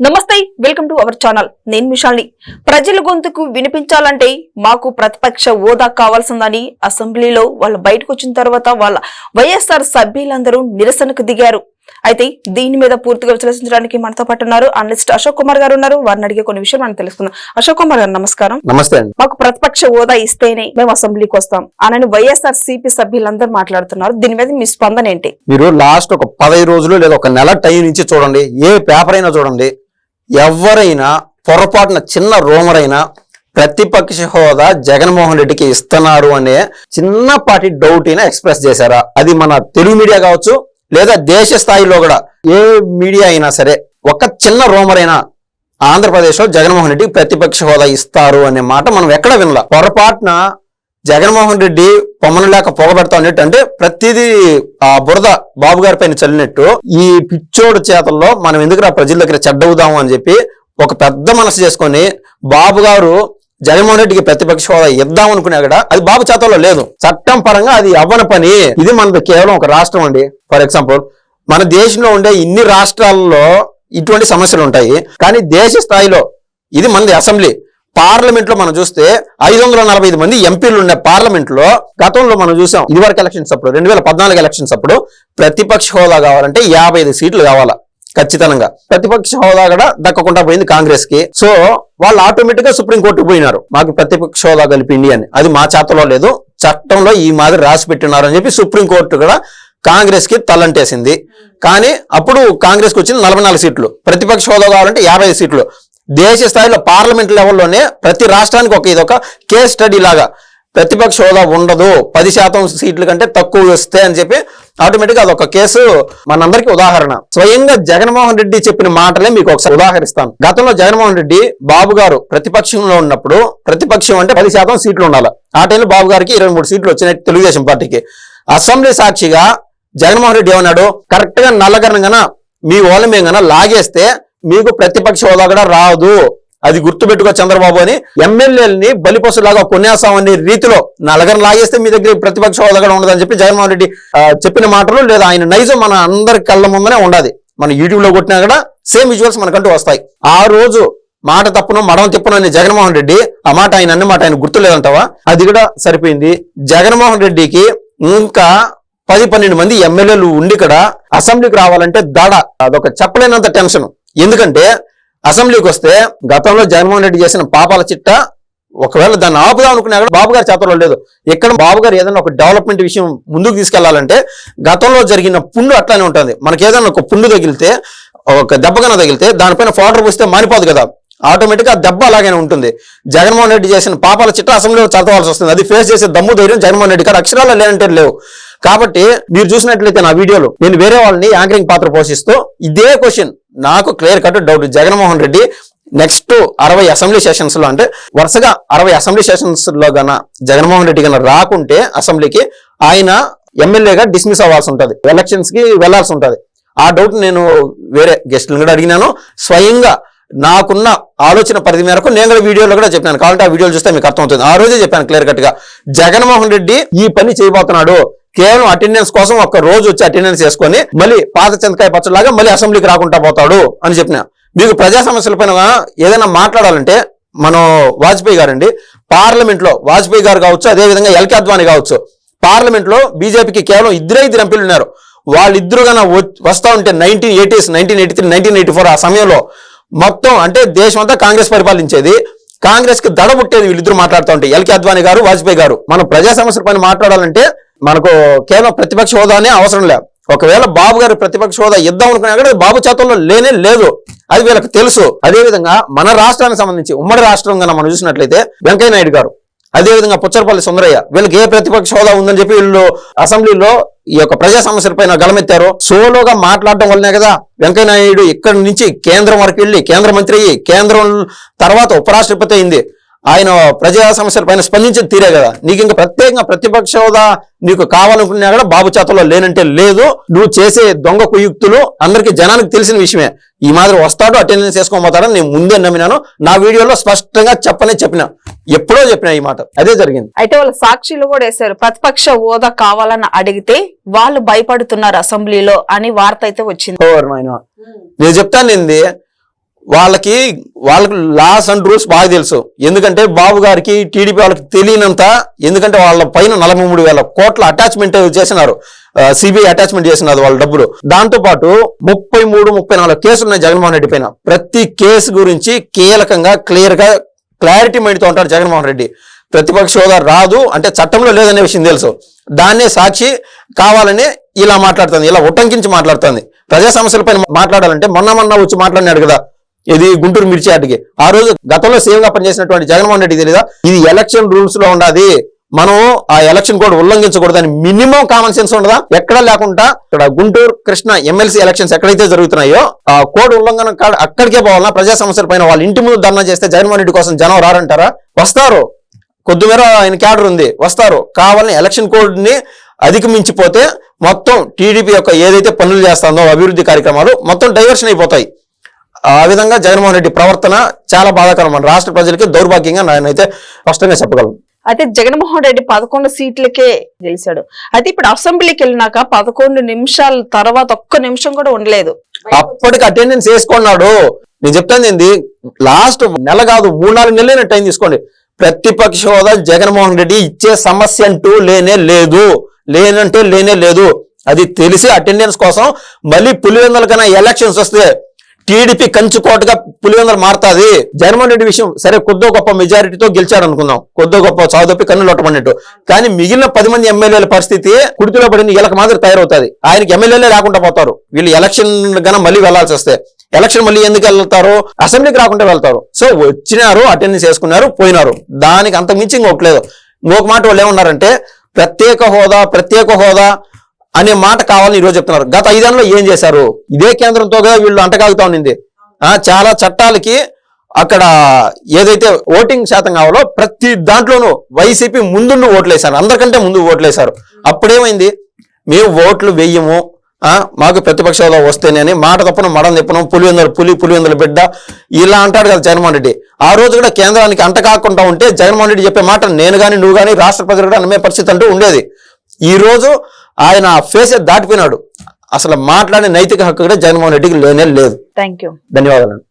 నమస్తే welcome to our channel. నేను మిషాల్ని. ప్రజల గొంతుకు వినిపించాలంటే మాకు ప్రతిపక్ష హోదా కావాల్సిందని అసెంబ్లీలో వాళ్ళు బయటకు వచ్చిన తర్వాత వాళ్ళ వైఎస్ఆర్ సభ్యులందరూ నిరసనకు దిగారు. అయితే దీని మీద పూర్తిగా విశ్లేషించడానికి మనతో పాటు ఉన్నారు అనలిస్ట్ అశోక్ కుమార్ గారు ఉన్నారు. వారిని అడిగే కొన్ని విషయం మనం తెలుసుకుందాం. అశోక్ కుమార్ గారు నమస్కారం. నమస్తే అండి. మాకు ప్రతిపక్ష హోదా ఇస్తేనే మేము అసెంబ్లీకి వస్తాం. అని వైఎస్ఆర్ సిపి సభ్యులందరూ మాట్లాడుతున్నారు. దీని మీద మీ స్పందన ఏంటి? మీరు లాస్ట్ ఒక పదహైదు రోజులు లేదా ఒక నెల టైం నుంచి చూడండి. ఏ పేపర్ అయినా చూడండి. ఎవరైనా పొరపాటున చిన్న రూమర్ అయినా ప్రతిపక్ష హోదా జగన్మోహన్ రెడ్డికి ఇస్తున్నారు అనే చిన్నపాటి డౌట్ అయినా ఎక్స్ప్రెస్ చేశారా? అది మన తెలుగు మీడియా కావచ్చు లేదా దేశ స్థాయిలో కూడా ఏ మీడియా అయినా సరే ఒక చిన్న రూమర్ అయినా ఆంధ్రప్రదేశ్లో జగన్మోహన్ రెడ్డికి ప్రతిపక్ష హోదా ఇస్తారు అనే మాట మనం ఎక్కడ వినలా. పొరపాటున జగన్మోహన్ రెడ్డి పొమ్మను లేక పొగబెడతా ఉన్నట్టు అంటే ప్రతిదీ ఆ బురద బాబు గారి పైన చల్లినట్టు ఈ పిచ్చోడు చేతల్లో మనం ఎందుకు ఆ ప్రజల దగ్గర చెడ్డవుదాము అని చెప్పి ఒక పెద్ద మనసు చేసుకొని బాబు గారు జగన్మోహన్ రెడ్డికి ప్రతిపక్ష హోదా ఇద్దాం అనుకునే కూడా అది బాబు చేతల్లో లేదు. చట్టం పరంగా అది అవ్వని పని. ఇది మనది కేవలం ఒక రాష్ట్రం అండి. ఫర్ ఎగ్జాంపుల్ మన దేశంలో ఉండే ఇన్ని రాష్ట్రాల్లో ఇటువంటి సమస్యలు ఉంటాయి. కానీ దేశ స్థాయిలో ఇది మనది అసెంబ్లీ. పార్లమెంట్లో మనం చూస్తే ఐదు వందల నలభై ఐదు మంది ఎంపీలు ఉన్న పార్లమెంట్లో గతంలో మనం చూసాం ఇదివరకు ఎలక్షన్స్ అప్పుడు రెండు వేల పద్నాలుగు ఎలక్షన్స్ అప్పుడు ప్రతిపక్ష హోదా కావాలంటే యాభై ఐదు సీట్లు కావాలా ఖచ్చితంగా. ప్రతిపక్ష హోదా కూడా దక్కకుండా పోయింది కాంగ్రెస్కి సో వాళ్ళు ఆటోమేటిక్గా సుప్రీంకోర్టుకు పోయినారు. మాకు ప్రతిపక్ష హోదా కలిపిండి అని. అది మా చేతలో లేదు. చట్టంలో ఈ మాదిరి రాసి పెట్టినారు అని చెప్పి సుప్రీం కోర్టు కూడా కాంగ్రెస్కి తలంటేసింది. కానీ అప్పుడు కాంగ్రెస్కి వచ్చింది నలభై నాలుగు సీట్లు. ప్రతిపక్ష హోదా కావాలంటే యాభై సీట్లు. దేశ స్థాయిలో పార్లమెంట్ లెవెల్లోనే ప్రతి రాష్ట్రానికి ఒక ఇది ఒక కేస్ స్టడీ లాగా. ప్రతిపక్ష హోదా ఉండదు. పది శాతం సీట్ల కంటే తక్కువ వస్తే అని చెప్పి ఆటోమేటిక్గా అదొక కేసు. మనందరికీ ఉదాహరణ. స్వయంగా జగన్మోహన్ రెడ్డి చెప్పిన మాటలే మీకు ఒకసారి ఉదాహరిస్తాను. గతంలో జగన్మోహన్ రెడ్డి బాబు గారు ప్రతిపక్షంలో ఉన్నప్పుడు ప్రతిపక్షం అంటే పది శాతం సీట్లు ఉండాలి. ఆ టైంలో బాబు గారికి ఇరవై మూడు సీట్లు వచ్చినాయి తెలుగుదేశం పార్టీకి. అసెంబ్లీ సాక్షిగా జగన్మోహన్ రెడ్డి ఏమన్నాడు? కరెక్ట్గా గా మీ వాళ్ళ మేము లాగేస్తే మీకు ప్రతిపక్ష హోదా కూడా రాదు. అది గుర్తుపెట్టుకో చంద్రబాబు అని ఎమ్మెల్యేలని బలిపసులాగా కొనేసామనే రీతిలో నలగరం లాగేస్తే మీ దగ్గర ప్రతిపక్ష హోదా కూడా ఉండదని చెప్పి జగన్మోహన్ రెడ్డి చెప్పిన మాటలు లేదా ఆయన నైజం మన అందరి కళ్ళ ముందనే ఉండాలి. మన యూట్యూబ్లో కొట్టినా కూడా సేమ్ విజువల్స్ మనకంటూ వస్తాయి. ఆ రోజు మాట తప్పును మడం తిప్పును అని జగన్మోహన్ రెడ్డి ఆ మాట ఆయన అన్న మాట ఆయన గుర్తులేదంటావా? అది కూడా సరిపోయింది. జగన్మోహన్ రెడ్డికి ఇంకా పది పన్నెండు మంది ఎమ్మెల్యేలు ఉండి ఇక్కడ అసెంబ్లీకి రావాలంటే దడ. అదొక చెప్పలేనంత టెన్షన్. ఎందుకంటే అసెంబ్లీకి వస్తే గతంలో జగన్మోహన్ రెడ్డి చేసిన పాపాల చిట్ట ఒకవేళ దాన్ని ఆపుదాం అనుకున్నా కూడా బాబు గారి చేతలో లేదు. ఎక్కడ బాబు గారు ఏదైనా ఒక డెవలప్మెంట్ విషయం ముందుకు తీసుకెళ్ళాలంటే గతంలో జరిగిన పుండు అట్లానే ఉంటుంది. మనకి ఏదైనా ఒక పుండు తగిలితే ఒక దెబ్బకన తగిలితే దానిపైన ఫోటర్ పూస్తే మారిపోదు కదా. ఆటోమేటిక్గా దెబ్బ అలాగనే ఉంటుంది. జగన్మోహన్ రెడ్డి చేసిన పాపాల చిట్ట అసెంబ్లీలో చదవాల్సి వస్తుంది. అది ఫేస్ చేసే దమ్ము ధైర్యం జగన్మోహన్ రెడ్డి గారు అక్షరాలు లేనంటే లేవు. కాబట్టి మీరు చూసినట్లయితే నా వీడియోలో నేను వేరే వాళ్ళని యాంకరింగ్ పాత్ర పోషిస్తూ ఇదే క్వశ్చన్ నాకు clear cut doubt Jaganmohan Reddy next అరవై అసెంబ్లీ సెషన్స్లో అంటే వరుసగా అరవై అసెంబ్లీ సెషన్స్లో గన జగన్మోహన్ రెడ్డి గన రాకుంటే అసెంబ్లీకి ఆయన ఎమ్మెల్యేగా డిస్మిస్ అవ్వాల్సి ఉంటుంది. ఎలక్షన్స్కి వెళ్ళాల్సి ఉంటుంది. ఆ డౌట్ నేను వేరే గెస్ట్లను కూడా అడిగినాను. స్వయంగా నాకున్న ఆలోచన పరిధి మేరకు నేను కూడా వీడియోలో కూడా చెప్పాను కావాలంటే ఆ వీడియోలు చూస్తే మీకు అర్థమవుతుంది. ఆ రోజే చెప్పాను క్లియర్ కట్గా. జగన్మోహన్ రెడ్డి ఈ పని చేయబోతున్నాడు. కేవలం అటెండెన్స్ కోసం ఒక రోజు వచ్చి అటెండెన్స్ చేసుకొని మళ్ళీ పాత చింతకాయ పచ్చలాగా మళ్ళీ అసెంబ్లీకి రాకుండా పోతాడు అని చెప్పిన. మీకు ప్రజా సమస్యలపైన ఏదైనా మాట్లాడాలంటే మనం వాజ్పేయి గారండి పార్లమెంట్లో వాజ్పేయి గారు కావచ్చు అదే విధంగా ఎల్కే అద్వానీ కావచ్చు పార్లమెంట్లో బీజేపీకి కేవలం ఇద్దరే ఇద్దరు ఎంపీలు ఉన్నారు. వాళ్ళిద్దరు కన్నా వస్తా ఉంటే nineteen eighties nineteen eighty three nineteen eighty four ఆ సమయంలో మొత్తం అంటే దేశం అంతా కాంగ్రెస్ పరిపాలించేది. కాంగ్రెస్కి దడ పుట్టేది వీళ్ళిద్దరు మాట్లాడుతూ ఉంటే ఎల్కే అద్వానీ గారు వాజ్పేయి గారు. మనం ప్రజా సమస్యల పైన మాట్లాడాలంటే మనకు కేవలం ప్రతిపక్ష హోదానే అవసరం లేదు. ఒకవేళ బాబు గారు ప్రతిపక్ష హోదా ఇద్దాం అనుకున్నా కూడా బాబు చేతుల్లో లేనే లేదు. అది వీళ్ళకి తెలుసు. అదేవిధంగా మన రాష్ట్రానికి సంబంధించి ఉమ్మడి రాష్ట్రం కన్నా మనం చూసినట్లయితే వెంకయ్య నాయుడు గారు అదేవిధంగా పుచ్చరపల్లి సుందరయ్య వీళ్ళకి ఏ ప్రతిపక్ష హోదా ఉందని చెప్పి వీళ్ళు అసెంబ్లీలో ఈ యొక్క ప్రజా సమస్యల పైన గలమెత్తారు సోలోగా మాట్లాడడం వల్లనే కదా వెంకయ్య నాయుడు ఇక్కడి నుంచి కేంద్రం వరకు వెళ్ళి కేంద్ర మంత్రి అయ్యి కేంద్రం తర్వాత ఉపరాష్ట్రపతి అయింది. ఆయన ప్రజా సమస్యల పైన స్పందించి తీరే కదా. నీకు ఇంకా ప్రత్యేకంగా ప్రతిపక్ష హోదా నీకు కావాలనుకున్నా కూడా బాబు చేతల్లో లేనంటే లేదు. నువ్వు చేసే దొంగ కుయుక్తులు అందరికీ జనానికి తెలిసిన విషయమే. ఈ మాదిరి వస్తాడు అటెండెన్స్ చేసుకోబోతాడని నేను ముందే నమ్మినాను. నా వీడియోలో స్పష్టంగా చెప్పనే చెప్పిన. ఎప్పుడో చెప్పిన ఈ మాట. అదే జరిగింది. అయితే వాళ్ళ సాక్షులు కూడా వేశారు. ప్రతిపక్ష హోదా కావాలని అడిగితే వాళ్ళు భయపడుతున్నారు అసెంబ్లీలో అని వార్త అయితే వచ్చింది. నేను చెప్తాను ఏంది? వాళ్ళకి వాళ్ళకి లాస్ అండ్ రూల్స్ బాగా తెలుసు. ఎందుకంటే బాబు గారికి టీడీపీ వాళ్ళకి తెలియనంత ఎందుకంటే వాళ్ళ పైన నలభై మూడు వేల కోట్ల అటాచ్మెంట్ చేసినారు. సిబిఐ అటాచ్మెంట్ చేసినారు వాళ్ళ డబ్బులు. దాంతో పాటు ముప్పై మూడు ముప్పై నాలుగు కేసులు ఉన్నాయి జగన్మోహన్ రెడ్డి పైన. ప్రతి కేసు గురించి కీలకంగా క్లియర్గా క్లారిటీ మైండ్తో ఉంటారు జగన్మోహన్ రెడ్డి. ప్రతిపక్ష హోదా రాదు అంటే చట్టంలో లేదనే విషయం తెలుసు. దాన్నే సాక్షి కావాలని ఇలా మాట్లాడుతుంది ఇలా ఉటంకించి మాట్లాడుతుంది. ప్రజా సమస్యలపైన మాట్లాడాలంటే మొన్న మొన్న వచ్చి మాట్లాడినాడు కదా. ఇది గుంటూరు మిర్చి అటుకి ఆ రోజు గతంలో సేమ్గా పనిచేసినటువంటి జగన్మోహన్ రెడ్డి తెలీదా? ఇది ఎలక్షన్ రూల్స్లో ఉండాది. మనం ఆ ఎలక్షన్ కోడ్ ఉల్లంఘించకూడదని మినిమం కామన్ సెన్స్ ఉండదా? ఎక్కడా లేకుండా ఇక్కడ గుంటూరు కృష్ణ ఎమ్మెల్సీ ఎలక్షన్స్ ఎక్కడైతే జరుగుతున్నాయో ఆ కోడ్ ఉల్లంఘన కాడ అక్కడికే పోవాలన్నా ప్రజా సమస్యల పైన వాళ్ళ ఇంటి ముందు ధర్నా చేస్తే జగన్మోహన్ రెడ్డి కోసం జనం రారంటారా? వస్తారు. కొద్దిమేర ఆయన క్యాడర్ ఉంది. వస్తారు. కావాలని ఎలక్షన్ కోడ్ని అధిగమించిపోతే మొత్తం టీడీపీ యొక్క ఏదైతే పనులు చేస్తుందో అభివృద్ధి కార్యక్రమాలు మొత్తం డైవర్షన్ అయిపోతాయి. ఆ విధంగా జగన్మోహన్ రెడ్డి ప్రవర్తన చాలా బాధాకరం మన రాష్ట్ర ప్రజలకి దౌర్భాగ్యంగా నేనైతే స్పష్టంగా చెప్పగలను. అయితే జగన్మోహన్ రెడ్డి పదకొండు సీట్లకే గెలిచాడు. అయితే ఇప్పుడు అసెంబ్లీకి వెళ్ళినాక పదకొండు నిమిషాల తర్వాత ఒక్క నిమిషం కూడా ఉండలేదు. అప్పటికి అటెండెన్స్ వేసుకున్నాడు. నేను చెప్తాను ఏంది? లాస్ట్ నెల కాదు మూడు నాలుగు నెలలైన టైం తీసుకోండి. ప్రతిపక్ష హోదా జగన్మోహన్ రెడ్డి ఇచ్చే సమస్య అంటూ లేనే లేదు. లేనంటే లేనే లేదు. అది తెలిసి అటెండెన్స్ కోసం మళ్ళీ పులివెందుల కన్నా ఎలక్షన్స్ వస్తే టీడీపీ కంచుకోటగా పులివెందర మారుతుంది. జగన్మోహన్ రెడ్డి విషయం సరే కొద్దో గొప్ప మెజారిటీతో గెలిచాడు అనుకుందాం కొద్దో గొప్ప చావుదొప్పి కన్ను లొట్టమన్నట్టు కానీ మిగిలిన పది మంది ఎమ్మెల్యేల పరిస్థితి కుడితిలో పడిన వీళ్ళకి మాదిరి తయారవుతుంది. ఆయనకి ఎమ్మెల్యేలే రాకుండా పోతారు. వీళ్ళు ఎలక్షన్ గన మళ్ళీ వెళ్ళాల్సి వస్తే. ఎలక్షన్ మళ్ళీ ఎందుకు వెళ్తారు? అసెంబ్లీకి రాకుండా వెళ్తారు. సో వచ్చినారు అటెండెన్స్ చేసుకున్నారు పోయినారు. దానికి అంత మించి ఇంకొకలేదు ఇంకొక మాట వాళ్ళు ఏమన్నారంటే ప్రత్యేక హోదా ప్రత్యేక హోదా అనే మాట కావాలని ఈరోజు చెప్తున్నారు. గత ఐదేళ్ళలో ఏం చేశారు? ఇదే కేంద్రంతో వీళ్ళు అంటకాగుతా ఉండింది. చాలా చట్టాలకి అక్కడ ఏదైతే ఓటింగ్ శాతం కావాలో ప్రతి దాంట్లోనూ వైసీపీ ముందుండి ఓట్లేశారు అందరికంటే ముందు ఓట్లేశారు అప్పుడేమైంది? మేము ఓట్లు వెయ్యము మాకు ప్రతిపక్షంలో వస్తేనే అని మాట తప్పను మడం తిప్పను పులివెందుల పులి పులివెందుల బిడ్డ ఇలా అంటాడు కదా జగన్మోహన్ రెడ్డి. ఆ రోజు కూడా కేంద్రానికి అంట కాకుండా ఉంటే జగన్మోహన్ రెడ్డి చెప్పే మాట నేను కానీ నువ్వు కానీ రాష్ట్ర ప్రజలు కూడా నమ్మే పరిస్థితి అంటూ ఉండేది. ఈ రోజు ఆయన ఫేస్ దాటిపోయినాడు. అసలు మాట్లాడే నైతిక హక్కు కూడా జగన్మోహన్ రెడ్డికి లేనే లేదు. థ్యాంక్ యూ ధన్యవాదాలు.